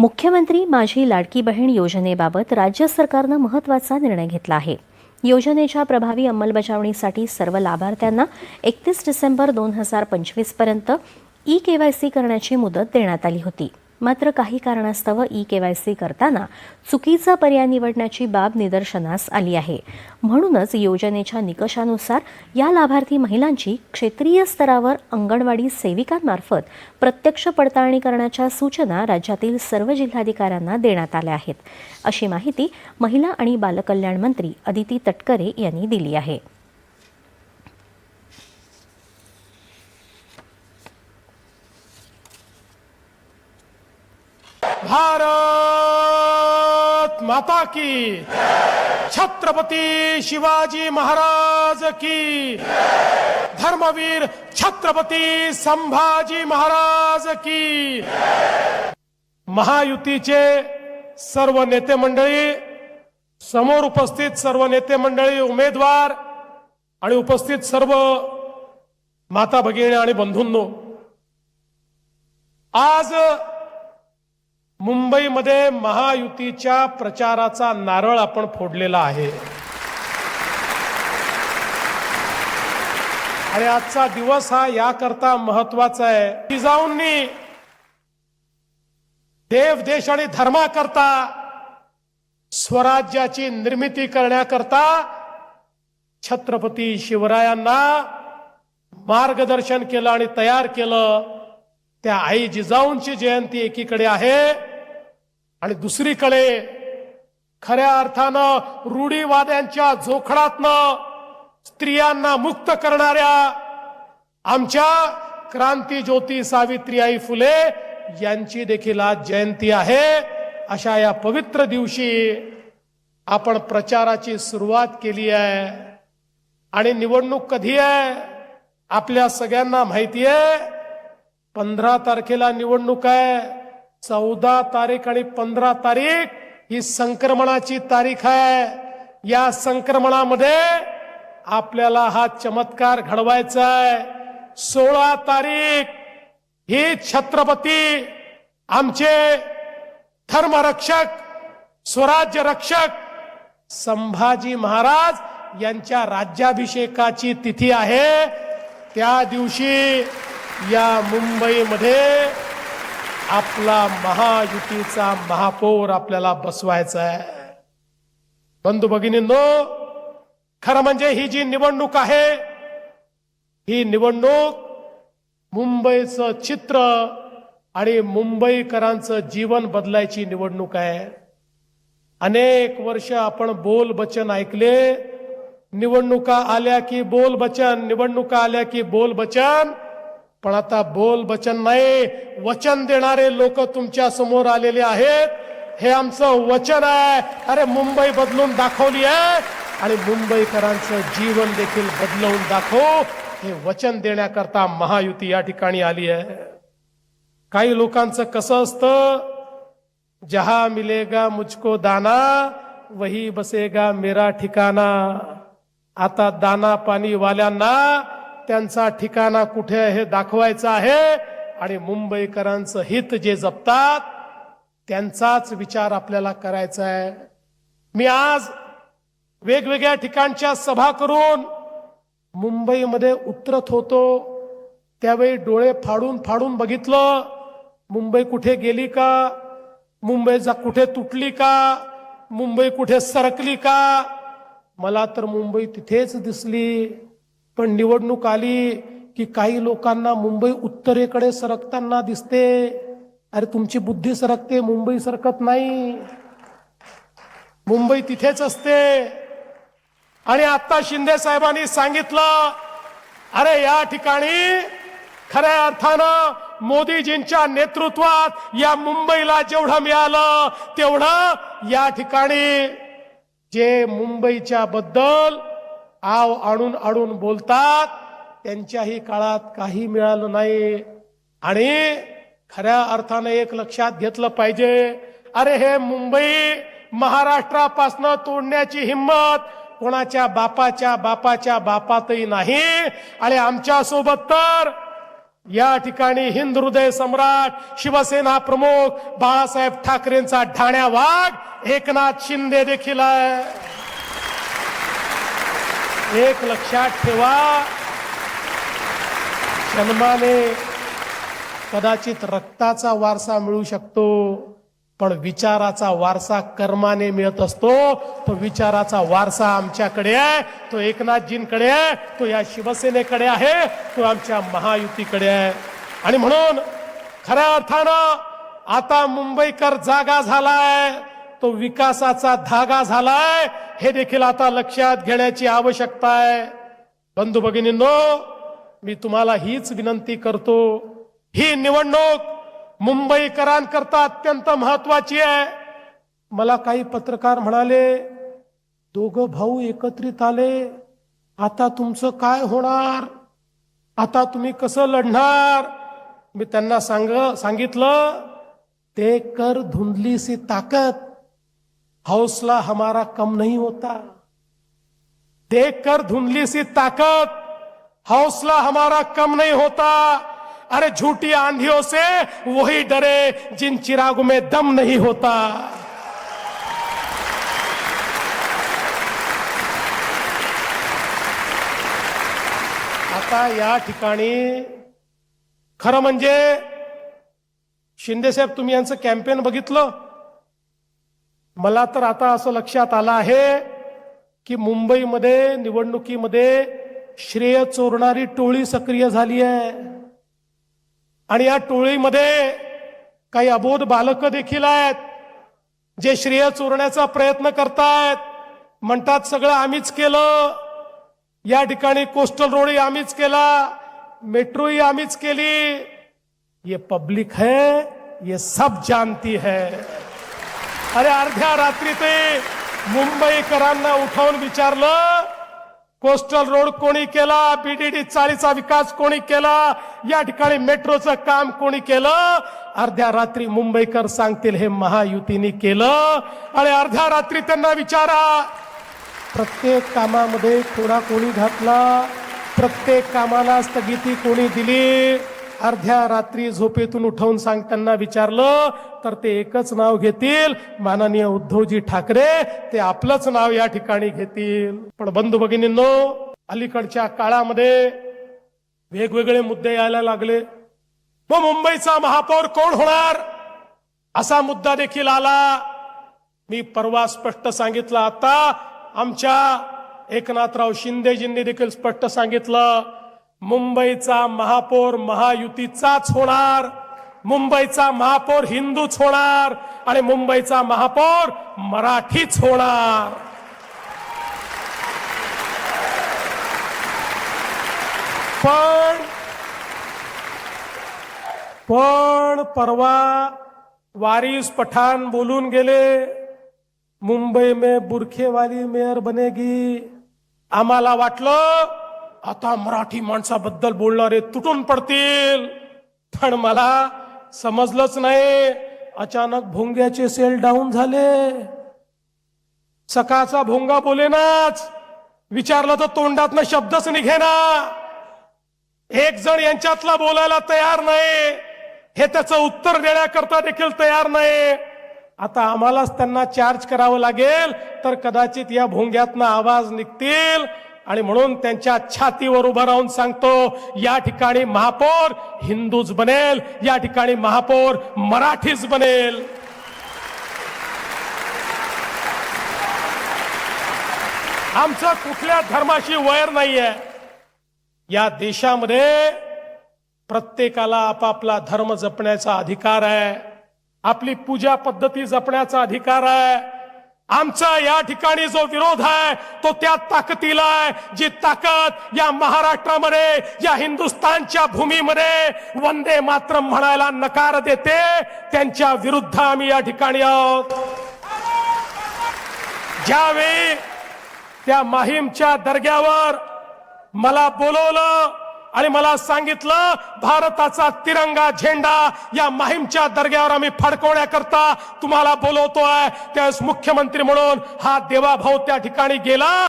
मुख्यमंत्री माझी लाडकी बहीण योजनेबाबत राज्य सरकारनं महत्त्वाचा निर्णय घेतला आहे. योजनेच्या प्रभावी अंमलबजावणीसाठी सर्व लाभार्थ्यांना एकतीस डिसेंबर दोन हजार पंचवीसपर्यंत ई के वाय सी करण्याची मुदत देण्यात आली होती. मात्र काही कारणास्तव ई के वाय सी करताना चुकीचा पर्याय निवडण्याची बाब निदर्शनास आली आहे. म्हणूनच योजनेच्या निकषानुसार या लाभार्थी महिलांची क्षेत्रीय स्तरावर अंगणवाडी सेविकांमार्फत प्रत्यक्ष पडताळणी करण्याच्या सूचना राज्यातील सर्व जिल्हाधिकाऱ्यांना देण्यात आल्या आहेत. अशी माहिती महिला आणि बालकल्याण मंत्री अदिती तटकरे यांनी दिली आहे. भारत माता की। छत्रपती शिवाजी महाराज की। धर्मवीर छत्रपती संभाजी महाराज की। महायुतीचे सर्व नेते मंडळी समोर उपस्थित सर्व नेते मंडळी उमेदवार आणि उपस्थित सर्व माता भगिनी आणि बंधूंनो आज मुंबईमध्ये महायुतीच्या प्रचाराचा नारळ आपण फोडलेला आहे. आणि आजचा दिवस हा याकरता महत्त्वाचा आहे. जिजाऊंनी देव देश आणि धर्माकरता स्वराज्याची निर्मिती करण्याकरता छत्रपती शिवरायांना मार्गदर्शन केलं आणि तयार केलं. त्या आई जिजाऊंची जयंती एकीकडे आहे. आणि दुसरीकडे खऱ्या अर्थानं रूढीवाद्यांच्या जोखडातनं स्त्रियांना मुक्त करणाऱ्या आमच्या क्रांती ज्योती सावित्रीबाई फुले यांची देखील आज जयंती आहे. अशा या पवित्र दिवशी आपण प्रचाराची सुरुवात केली आहे. आणि निवडणूक कधी आहे आपल्या सगळ्यांना माहिती आहे. पंधरा तारखेला निवडणूक आहे. चौदा तारीख आणि पंधरा तारीख ही संक्रमणाची तारीख आहे. या संक्रमणामध्ये आपल्याला हा चमत्कार घडवायचा आहे. सोळा तारीख ही छत्रपती आमचे धर्मरक्षक स्वराज्य रक्षक संभाजी महाराज यांच्या राज्याभिषेकाची तिथी आहे. त्या दिवशी या मुंबईमध्ये आपला महायुतीचा महापौर आपल्याला बसवायचा आहे. बंधू भगिनींनो खरं म्हणजे ही जी निवडणूक आहे ही निवडणूक मुंबईचं चित्र आणि मुंबईकरांचं जीवन बदलायची निवडणूक आहे. अनेक वर्ष आपण बोल बचन ऐकले निवडणुका आल्या की बोल बचन निवडणुका आल्या की बोल बचन पण आता बोल वचन नाही. वचन देणारे लोक तुमच्यासमोर आलेले आहेत. हे आमचं वचन आहे. अरे मुंबई बदलून दाखवली आहे. आणि मुंबईकरांचं जीवन देखील बदलवून दाखव. हे वचन देण्याकरता महायुती या ठिकाणी आली आहे. काही लोकांचं कसं असतं? जहा मिलेगा मुझको दाना वही बसेगा मेरा ठिकाणा आता दाना पाणी वाल्यांना त्यांचा ठिकाणा कुठे आहे हे दाखवायचं आहे आणि मुंबईकरांचं हित जे जपतात त्यांचाच विचार आपल्याला करायचा आहे. मी आज वेगवेगळ्या ठिकाणच्या सभा करून मुंबईमध्ये उतरत होतो. त्यावेळी डोळे फाडून फाडून बघितलं मुंबई कुठे गेली का? मुंबईचा कुठे तुटली का? मुंबई कुठे सरकली का? मला तर मुंबई तिथेच दिसली. पण निवडणूक आली की काही लोकांना मुंबई उत्तरेकडे सरकताना दिसते. अरे तुमची बुद्धी सरकते मुंबई सरकत नाही. मुंबई तिथेच असते. आणि आता शिंदे साहेबांनी सांगितलं अरे या ठिकाणी खऱ्या अर्थानं मोदीजींच्या नेतृत्वात या मुंबईला जेवढं मिळालं तेवढं या ठिकाणी जे मुंबईच्या बद्दल आव आणून आणून बोलतात त्यांच्याही काळात काही मिळालं नाही. आणि खऱ्या अर्थानं एक लक्षात घेतलं पाहिजे अरे हे मुंबई महाराष्ट्रापासनं तोडण्याची हिंमत कोणाच्या बापाच्या बापाच्या बापातही नाही. आणि आमच्यासोबत तर या ठिकाणी हिंद हृदय सम्राट शिवसेना प्रमुख बाळासाहेब ठाकरेंचा ठाण्या वाघ एकनाथ शिंदे देखील आहे. एक लक्षात ठेवा. जन्माने कदाचित रक्ताचा वारसा मिळू शकतो पण विचाराचा वारसा कर्माने मिळत असतो. तो विचाराचा वारसा आमच्याकडे आहे तो एकनाथजींकडे आहे तो या शिवसेनेकडे आहे तो आमच्या महायुतीकडे आहे. आणि म्हणून खऱ्या अर्थानं आता मुंबईकर जागा झालाय. तो विकासाचा धागा झालाय हे देखील आता लक्षात घेण्याची आवश्यकता आहे. बंधू भगिनींनो मी तुम्हाला हीच विनंती करतो. ही निवडणूक मुंबईकरांकरता अत्यंत महत्वाची आहे. मला काही पत्रकार म्हणाले दोघं भाऊ एकत्रित आले आता तुमचं काय होणार? आता तुम्ही कसं लढणार? मी त्यांना सांग सांगितलं ते कर धुंदलीसी ताकद हौसला हमारा कम नहीं होता। देख कर धुंधली सी ताकत हौसला हमारा कम नहीं होता। अरे झूठी आंधियों से वही डरे जिन चिरागों में दम नहीं होता। आता या ठिकाणी खरं म्हणजे शिंदेसाहेब तुम्ही यांचं कॅम्पेन बघितलं? मला तर आता असं लक्षात आलं आहे की मुंबईमध्ये निवडणुकीमध्ये श्रेय चोरणारी टोळी सक्रिय झाली आहे. आणि या टोळीमध्ये काही अबोध बालक देखील आहेत जे श्रेय चोरण्याचा प्रयत्न करतायत. म्हणतात सगळं आम्हीच केलं. या ठिकाणी कोस्टल रोडही आम्हीच केला. मेट्रोही आम्हीच केली. ये पब्लिक है ये सब जानती है. अरे अर्ध्या रात्री ते मुंबईकरांना उठवून विचारलं कोस्टल रोड कोणी केला? बीडीडी चाळीचा विकास कोणी केला? या ठिकाणी मेट्रोचं काम कोणी केलं? अर्ध्या रात्री मुंबईकर सांगतील हे महायुतीने केलं. आणि अर्ध्या रात्री त्यांना विचारा प्रत्येक कामामध्ये थोडा कोणी घातला? प्रत्येक कामाला स्थगिती कोणी दिली? अर्ध्या रात्री झोपेतून उठवून सांगताना विचारलं तर ते एकच नाव घेतील. माननीय उद्धवजी ठाकरे ते आपलंच नाव या ठिकाणी घेतील. पण बंधू भगिनींनो अलीकडच्या काळामध्ये वेगवेगळे मुद्दे यायला लागले. मग मुंबईचा महापौर कोण होणार? असा मुद्दा देखील आला. मी परवा स्पष्ट सांगितलं आता. आमच्या एकनाथराव शिंदेजींनी देखील स्पष्ट सांगितलं. मुंबईचा महापौर महायुतीचाच होणार मुंबईचा महापौर हिंदूच होणार आणि मुंबईचा महापौर मराठीच होणार. पण पण परवा वारिस पठाण बोलून गेले मुंबई में बुरखेवाली मेयर बनेगी. आम्हाला वाटलं आता मराठी माणसाबद्दल बोलणारे तुटून पडतील. पण मला समजलंच नाही. अचानक भोंग्याचे सेल डाऊन झाले. सकाळचा भोंगा बोलेनाच. विचारलं तर तोंडातनं शब्दच निघेना. एक जण यांच्यातला बोलायला तयार नाही. हे त्याचं उत्तर देण्याकरता देखील तयार नाही. आता आम्हालाच त्यांना चार्ज करावं लागेल तर कदाचित या भोंग्यातनं आवाज निघतील. आणि म्हणून त्यांच्या छातीवर उभं राहून सांगतो या ठिकाणी महापौर हिंदूच बनेल या ठिकाणी महापौर मराठीच बनेल. आमचं कुठल्या धर्माशी वैर नाहीये. या देशामध्ये प्रत्येकाला आपापला धर्म जपण्याचा अधिकार आहे. आपली पूजा पद्धती जपण्याचा अधिकार आहे. आमचा या ठिकाणी जो विरोध आहे तो त्या ताकदीला आहे जी ताकद या महाराष्ट्रामध्ये या हिंदुस्थानच्या भूमीमध्ये वंदे मात्र म्हणायला नकार देते त्यांच्या विरुद्ध आम्ही या ठिकाणी आहोत. ज्यावेळी त्या माहीमच्या दर्ग्यावर मला बोलवलं आणि मला सांगितलं भारताचा तिरंगा झेंडा या माहीमच्या दर्ग्यावर आम्ही फडकवण्याकरता तुम्हाला बोलवतोय त्यावेळेस मुख्यमंत्री म्हणून हा देवाभाऊ त्या ठिकाणी गेला.